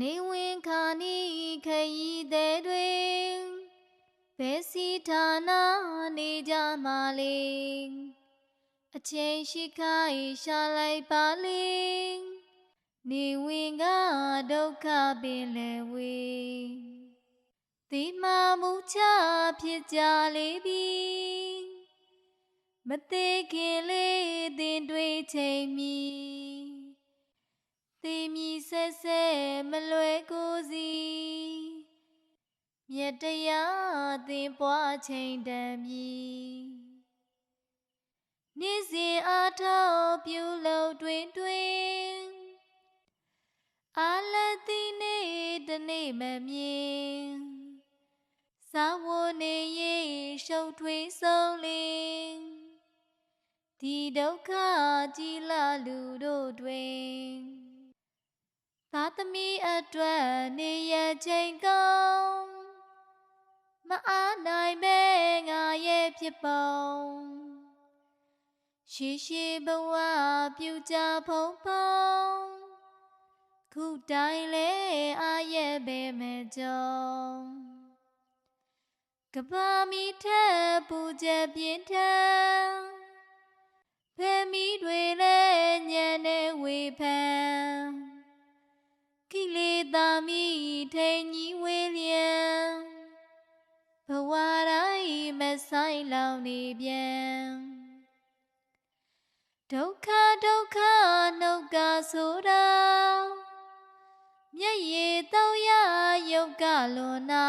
နေဝင်ခါနီခရီးသည်တွင်ဘယ်စီဌာနနေကြမှာလေအချိန်ရှိခိုင်ရှာလိုက်ပါလေနေဝင်ကဒုက္ခပင်လေဝေဒီမှာမူချဖြစ်ကြလေပြီမသေးခင်လေးတင်တွေးချိန်မီ သင်ပွားချိန်တမ်းမီနေ့စဉ်အားထုတ်ပြုလုပ်တွင်တွင်အာလတိနေတနေ့မမြင်သာဝနေရေရှုပ်ထွေးဆုံးလင်းဒီဒုက္ခကြီးလာလူတို့တွင်သာသမီအတွ ဖြစ်ပုံရှိရှိဘဝပြုကြဖုံဖုံခုတိုင်းလေအာရဲ့ပဲမဲ့ကြောင်းကဘာမီထက်ပူချက်ပြင်းထ ဆိုင်လောင်နေပြန်ဒုက္ခဒုက္ခနှုတ်ကဆိုတာမျက်ရည်တောက်ရယုတ်ကလွန်နာ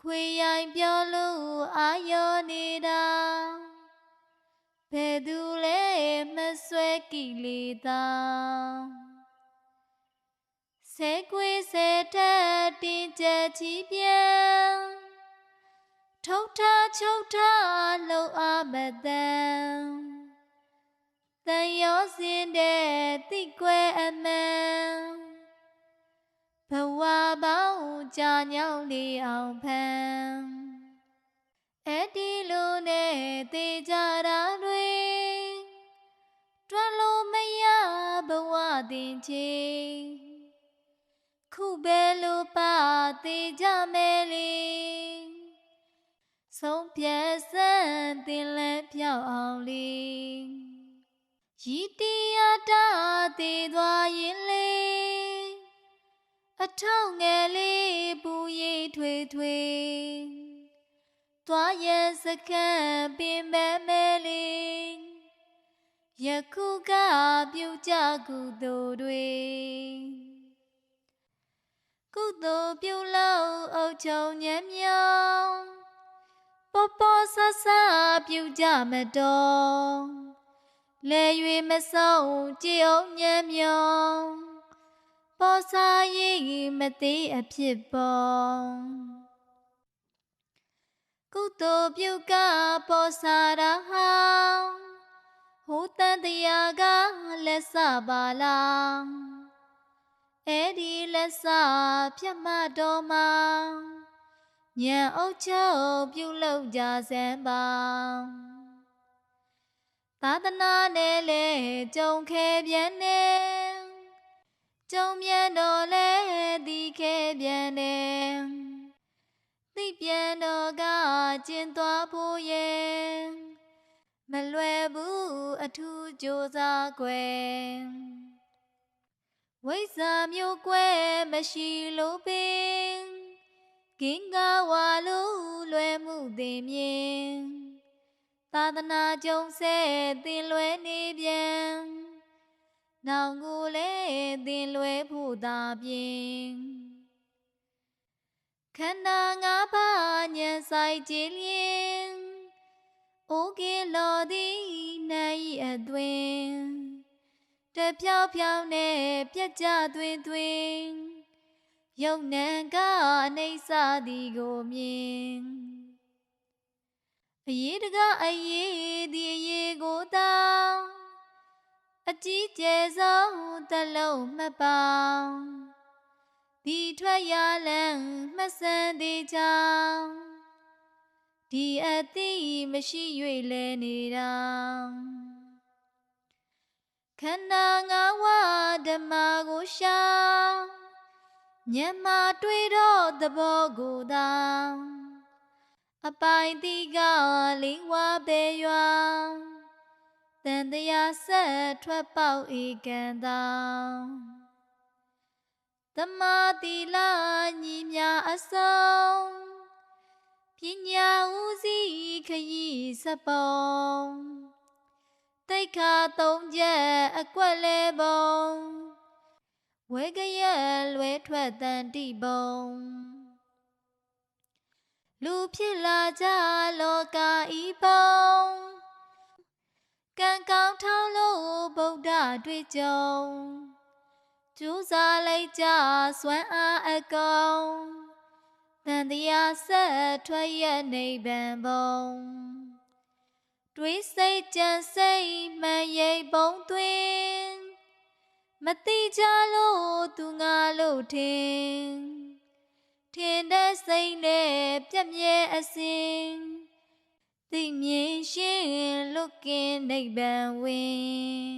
ခွေရိုင်ပြောလို့အာယောနေတာဘယ်သူလဲမဆွဲကိလေသာဆဲကွေးဆဲတက်တင်ချက်ချီပြန် ထုတ်ထားချုပ်ထားလုံအားမတန်တန်ရောစင်တဲ့တိကွယ်အမှန်ဘဝပေါင်းကြာညောင်းနေအောင်ဖန်အဲ့ဒီလိုနဲ့တေကြတာတွေတွန်းလို့မရဘဝတင်ချေခုပဲလို့ပါသေးကြမယ်လေ ဆုံးဖြတ်စမ်းတင်လဲပြောက်အောင်လေရည်တရားတာသေးသွားရင်လေအထောက်ငယ်လေးပူရိပ်ထွေထွေသွားရစကံပင်မဲမဲလေးယခု ဆဆပြုကြမတော်လဲ၍မဆုံးကြည်အောင်ညံ့မြောင်းပေါ်စာရေးမသေးအဖြစ်ပေါ်ကုသိုလ်ပြုကပေါ်စာရာဟောင်းဟိုတန်တရားကလက်စပါလားအဲ့ဒီလက်စဖြတ်မတော်မှာ ညံအုပ်ချုပ်ပြုလုပ်ကြစမ်းပါသာသနာနဲ့လေကြုံခဲ့ပြန်နေကြုံမြန်တော်လဲဒီခဲ့ပြန်နေသိပြန်တော်ကကျင်သွားဖို့ရဲ့မလွယ်ဘူးအထူးကြိုးစားွယ်ဝိဇ္ဇာမျိုးကွယ်မရှိလို့ပင် ကင်္ဂဝါလို့လွယ်မှုသိမြင်သာသနာကြုံဆဲသင်လွယ်နေပြန်နောင်ကိုလည်းသင်လွယ်ဖို့သာပြင်ခန္ဓာငါးပါးညံဆိုင်ကြည်လျင်အိုးကင်းလော်သည်နိုင်အတွင်တဖြောက်ဖြောက်နဲ့ပြက်ကြသွင်းသွင်း ယုံနံကအနှိမ့်စသည်ကိုမြင်အရေးတကအရေးဒီအရေးကိုတောင်းအကြီးကျယ်ဆုံးတလုံးမှတ်ပေါင်းဒီထွက်ရလန်းမှတ်စမ်းသေးကြောင်းဒီအသိမရှိ၍လဲနေတာခန္ဓာငါးဝဓမ္မကိုရှာ ညမာတွေ့တော့သဘောကိုသာအပိုင်တိကလိဝါပေရွာတန်တရားဆက်ထွက်ပေါက်ဧကန်သာသမာတိလာညီမြအစုံပညာဦးစီးခရီးစပုံတိတ်ခါသုံးချက်အကွက်လဲပုံ ဝဲကရက်လွဲထွက်တန်တိပုံလူဖြစ်လာကြလောကဤပုံကံကောင်းထောင်းလို့ဗုဒ္ဓတွေ့ကြုံကျူးစားလိုက်ကြစွမ်းအားအကုန်တန်တရားဆက်ထွက်ရနိဗ္ဗာန်ဘုံတွေးစိတ်ကြံစိတ်မှန်ရိပ်ပုံသွင်း မတိကြလို့သူငါလို့ထင်ထင်တဲ့စိတ်နဲ့ပြက်မြဲအစဉ်သိမြင်ရှင်းလွတ်ကင်းနိဗ္ဗာန်ဝင်